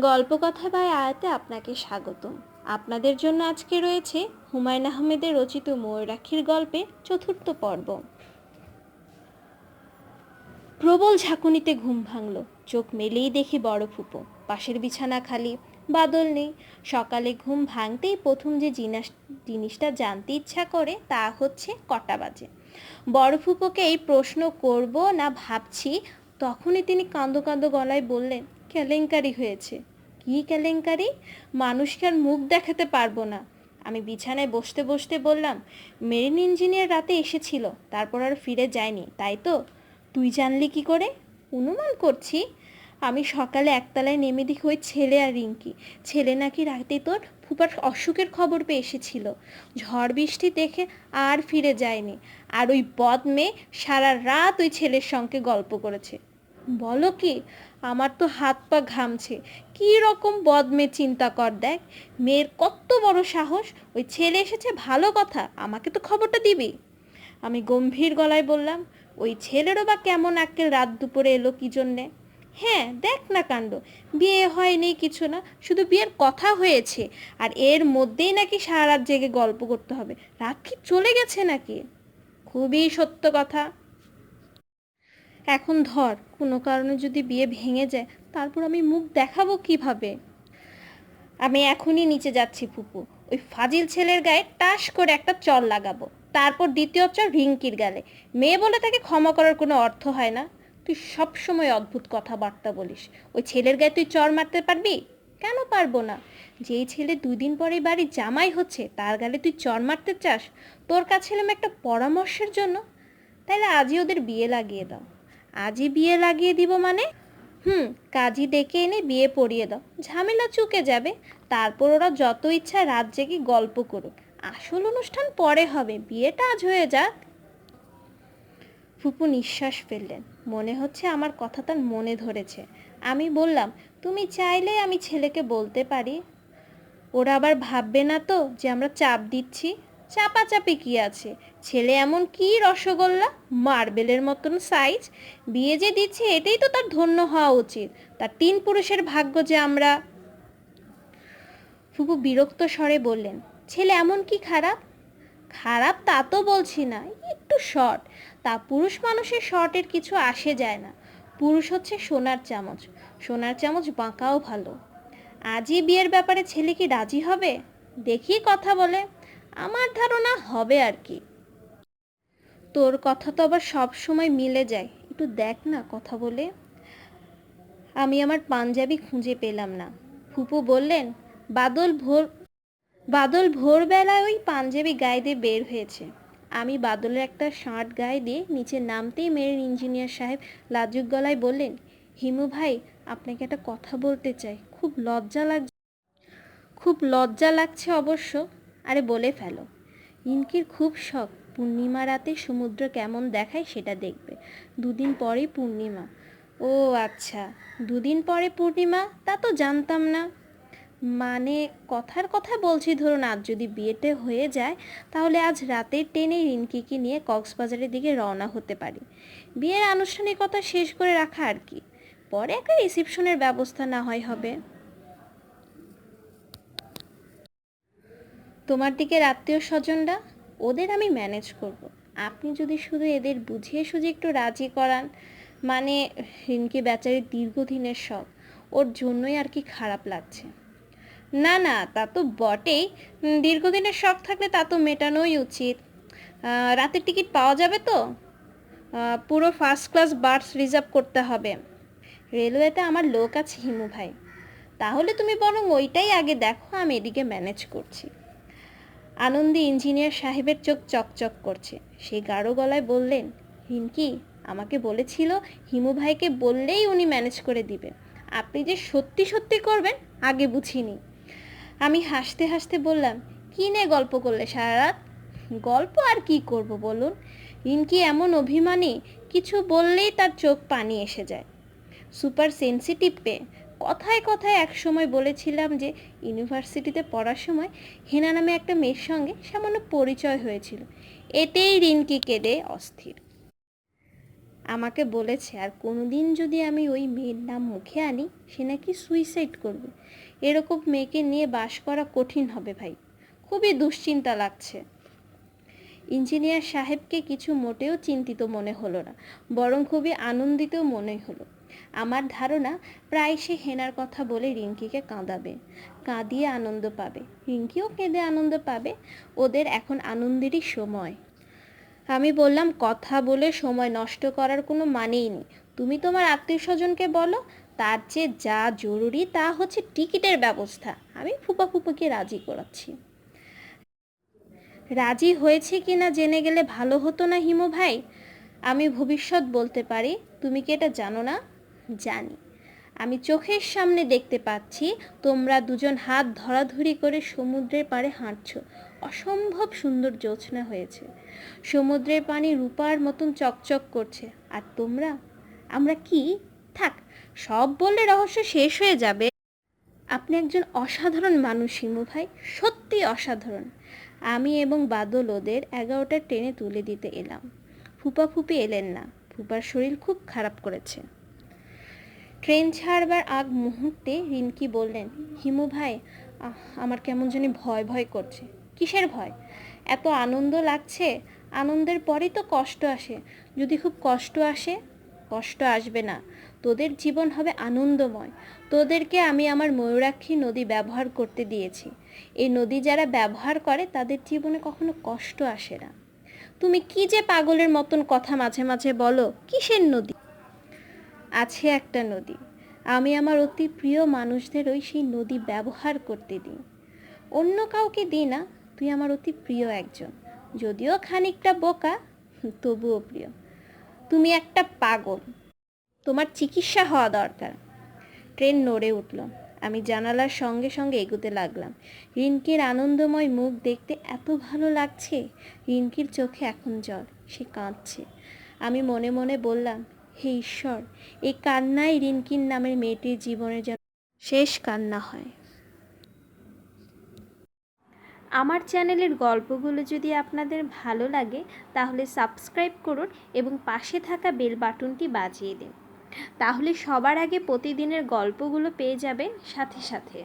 গল্পকথা by আয়াতে আপনাকে স্বাগতম। আপনাদের জন্য আজকে রয়েছে হুমায়ুন আহমেদের রচিত ময়ূরাক্ষীর গল্পে চতুর্থ পর্ব। প্রবল ঝাঁকুনিতে ঘুম ভাঙল। চোখ মেলেই দেখি বড় ফুপো। পাশের বিছানা খালি, বাদল নেই। সকালে ঘুম ভাঙতেই প্রথম যে জিনিস জিনিসটা জানতে ইচ্ছা করে তা হচ্ছে কটা বাজে। বড় ফুপোকে এই প্রশ্ন করব না ভাবছি, তখনই তিনি কাঁদো কাঁদো গলায় বললেন কেলেঙ্কারি হয়েছে। কী কেলেঙ্কারি? মানুষকে আর মুখ দেখাতে পারব না। আমি বিছানায় বসতে বসতে বললাম, মেরিন ইঞ্জিনিয়ার রাতে এসেছিল, তারপর আর ফিরে যায়নি, তাই তো? তুই জানলি কি করে? অনুমান করছি, আমি সকালে একতলায় নেমে দেখি ওই ছেলে আর রিঙ্কি। ছেলে নাকি রাতে তোর ফুপার অসুখের খবর পেয়ে এসেছিল। ঝড় বৃষ্টি দেখে আর ফিরে যায়নি। আর ওই বদ মেয়ে সারা রাত ওই ছেলের সঙ্গে গল্প করেছে। বলো কি? আমার তো হাত পা ঘামছে। কী রকম বদ মেয়ে চিন্তা কর দেখ। মেয়ের কত বড় সাহস। ওই ছেলে এসেছে, ভালো কথা। আমাকে তো খবরটা দিবি। আমি গম্ভীর গলায় বললাম, ওই ছেলেরও বা কেমন আক্কেল রাত দুপুরে এলো কি জন্যে? হ্যাঁ দেখ না কাণ্ড। বিয়ে হয়নি কিছু না, শুধু বিয়ের কথা হয়েছে। আর এর মধ্যেই নাকি সারা রাত জেগে গল্প করতে হবে। রাত কি চলে গেছে নাকি? খুবই সত্য কথা। এখন ধর, কোনো কারণে যদি বিয়ে ভেঙে যায়, তারপর আমি মুখ দেখাবো কীভাবে? আমি এখনই নিচে যাচ্ছি, ফুপু। ওই ফাজিল ছেলের গায়ে টাস করে একটা চল লাগাবো। তারপর দ্বিতীয় চর রিঙ্কির গালে। মেয়ে বলে তাকে ক্ষমা করার কোনো অর্থ হয় না। তুই সব সময় অদ্ভুত কথাবার্তা বলিস। ওই ছেলের গায়ে তুই চর মারতে পারবি? কেন পারব না? যেই ছেলে দুদিন পরে বাড়ি জামাই হচ্ছে, তার গালে তুই চর মারতে চাস? তোর কাছে একটা পরামর্শের জন্য। তাহলে আজই ওদের বিয়ে লাগিয়ে দাও। আজই বিয়ে লাগিয়ে দিব মানে? হুম কাজী ডেকে এনে বিয়ে পড়িয়ে দাও। ঝামেলা চুকে যাবে। তারপর ওরা যত ইচ্ছা রাত জেগে গল্প করুক। আসল অনুষ্ঠান পরে হবে। বিয়েটা আজ হয়ে যাক। ফুপু নিঃশ্বাস ফেললেন। মনে হচ্ছে আমার কথা তার মনে ধরেছে। আমি বললাম, তুমি চাইলে আমি ছেলেকে বলতে পারি। ওরা আবার ভাববে না তো যে আমরা চাপ দিচ্ছি? চাপাচাপি কি আছে? ছেলে এমন কি রসগোল্লা? মার্বেলের মতন সাইজ বিয়ে যে দিচ্ছে এটাই তো তার ধন্য হওয়া উচিত। তার তিন পুরুষের ভাগ্য যে আমরা। ফুপু বিরক্ত স্বরে বললেন, ছেলে এমন কি খারাপ? খারাপ তা তো বলছি না, একটু শর্ট তা পুরুষ মানুষের শর্টের কিছু আসে যায় না। পুরুষ হচ্ছে সোনার চামচ। সোনার চামচ বাঁকাও ভালো। আজই বিয়ের ব্যাপারে ছেলে কি রাজি হবে? দেখি কথা বলে। আমার ধারণা হবে আর কি। তোর কথা তো আবার সব সময় মিলে যায়। একটু দেখ না কথা বলে। আমি আমার পাঞ্জাবি খুঁজে পেলাম না। ফুপু বললেন, বাদল ভোর বাদল ভোরবেলায় ওই পাঞ্জাবি গায়ে দিয়ে বের হয়েছে। আমি বাদলের একটা শার্ট গায়ে দিয়ে নিচে নামতেই মেরিন ইঞ্জিনিয়ার সাহেব লাজুক গলায় বললেন, হিমু ভাই, আপনাকে একটা কথা বলতে চাই। খুব লজ্জা লাগছে খুব লজ্জা লাগছে অবশ্য। আরে বলে ফেলো। ইনকির খুব শখ, পূর্ণিমা রাতে সমুদ্র কেমন দেখায় সেটা দেখবে। দুদিন পরেই পূর্ণিমা। ও আচ্ছা দুদিন পরে পূর্ণিমা? তা তো জানতাম না। মানে কথার কথা বলছি, ধরুন আজ যদি বিয়েতে হয়ে যায়, তাহলে আজ রাতের ট্রেনে রিনকিকে নিয়ে কক্সবাজারের দিকে রওনা হতে পারি। বিয়ের আনুষ্ঠানিকতা শেষ করে রাখা আর কি। পরে একটা রিসেপশনের ব্যবস্থা না হয় হবে। তোমার দিকের আত্মীয় স্বজনরা ওদের আমি ম্যানেজ করব। আপনি যদি শুধু এদের বুঝিয়ে সুঝিয়ে একটু রাজি করান মানে রিনকি বেচারির দীর্ঘদিনের শখ, ওর জন্যই আর কি খারাপ লাগছে। না না, তা তো বটেই দীর্ঘদিনের শখ থাকলে তা তো মেটানোই উচিত। রাতের টিকিট পাওয়া যাবে তো? পুরো ফার্স্ট ক্লাস বার্থ রিজার্ভ করতে হবে। রেলওয়েতে আমার লোক আছে হিমু ভাই। তাহলে তুমি বরং ওইটাই আগে দেখো, আমি এদিকে ম্যানেজ করছি। আনন্দী ইঞ্জিনিয়ার সাহেবের চোখ চকচক করছে। সেই গাঢ় গলায় বললেন রিনকি আমাকে বলেছিল হিমু ভাইকে বললেই উনি ম্যানেজ করে দিবে আপনি যে সত্যি সত্যি করবেন, আগে বুঝিনি। আমি হাসতে হাসতে বললাম, কী নিয়ে গল্প করলে সারা রাত? গল্প আর কি করব বলুন? রিনকি এমন অভিমানী, কিছু বললেই তার চোখ পানি এসে যায়। সুপার সেন্সিটিভ পেয়ে কথায় কথায় এক সময় বলেছিলাম যে, ইউনিভার্সিটিতে পড়ার সময় হেনা নামে একটা মেয়ের সঙ্গে সামান্য পরিচয় হয়েছিল। এতেই রিনকি কেঁদে অস্থির। আমাকে বলেছে, আর কোনোদিন যদি আমি ওই মেয়ের নাম মুখে আনি, সে নাকি সুইসাইড করবে। এরকম মেয়েকে নিয়ে বাস করা কঠিন হবে ভাই। খুবই দুশ্চিন্তা লাগছে। ইঞ্জিনিয়ার সাহেবকে কিছু মোটেও চিন্তিত মনে হলো না, বরং খুবই আনন্দিত মনে হলো। আমার ধারণা প্রায় সে হেনার কথা বলে রিঙ্কিকে কাঁদাবে, কাঁদিয়ে আনন্দ পাবে। রিঙ্কিও কেঁদে আনন্দ পাবে, ওদের এখন আনন্দেরই সময়। আমি বললাম, কথা বলে সময় নষ্ট করার কোনো মানেই নেই। তুমি তোমার আত্মীয় স্বজনকে বলো, তার চেয়ে যা জরুরি তা হচ্ছে টিকিটের ব্যবস্থা। আমি ফুপা ফুপুকে রাজি করাচ্ছি। রাজি হয়েছে কি না জেনে গেলে ভালো হতো না হিমু ভাই? আমি ভবিষ্যৎ বলতে পারি। তুমি কি এটা জানো না? জানি। আমি চোখের সামনে দেখতে পাচ্ছি, তোমরা দুজন হাত ধরাধরি করে সমুদ্রের পাড়ে হাঁটছো। অসম্ভব সুন্দর জ্যোৎস্না হয়েছে। সমুদ্রের পানি রূপার মতন চকচক করছে। আর তোমরা? আমরা কি? থাক, সব বললে রহস্য শেষ হয়ে যাবে। আপনি একজন অসাধারণ মানুষ হিমু ভাই, সত্যি অসাধারণ। আমি এবং বাদল ওদের এগারোটার ট্রেনে তুলে দিতে এলাম। ফুপা ফুপি এলেন না। ফুপার শরীর খুব খারাপ করেছে। ট্রেন ছাড়বার আগ মুহূর্তে রিনকি বললেন, হিমু ভাই আমার কেমন জানি ভয় ভয় করছে। কিসের ভয়? এত আনন্দ লাগছে? আনন্দের পরেই তো কষ্ট আসে। যদি খুব কষ্ট আসে, কষ্ট আসবে না। তোদের জীবন হবে আনন্দময়। তোদেরকে আমি আমার ময়ূরাক্ষী নদী ব্যবহার করতে দিয়েছি। এই নদী যারা ব্যবহার করে, তাদের জীবনে কখনো কষ্ট আসে না। তুমি কি যে পাগলের মতন কথা মাঝে মাঝে বলো, কিসের নদী? আছে একটা নদী। আমি আমার অতি প্রিয় মানুষদের ওই সেই নদী ব্যবহার করতে দিই। অন্য কাউকে দিই না, তুই আমার অতি প্রিয় একজন। যদিও খানিকটা বোকা, তবুও প্রিয়। তুমি একটা পাগল। তোমার চিকিৎসা হওয়া দরকার। ট্রেন নড়ে উঠল। আমি জানালার সঙ্গে সঙ্গে এগোতে লাগলাম। রিনকির আনন্দময় মুখ দেখতে এত ভালো লাগছে। রিনকির চোখে এখন জল। সে কাঁদছে। আমি মনে মনে বললাম হে ঈশ্বর এই কান্নাই রিনকির নামের মেয়েটির জীবনের যেন শেষ কান্না হয়। আমার চ্যানেলের গল্পগুলো যদি আপনাদের ভালো লাগে, তাহলে সাবস্ক্রাইব করুন এবং পাশে থাকা বেল বাটনটি বাজিয়ে দিন। তাহলে সবার আগে প্রতিদিনের গল্পগুলো পেয়ে যাবেন সাথে সাথে।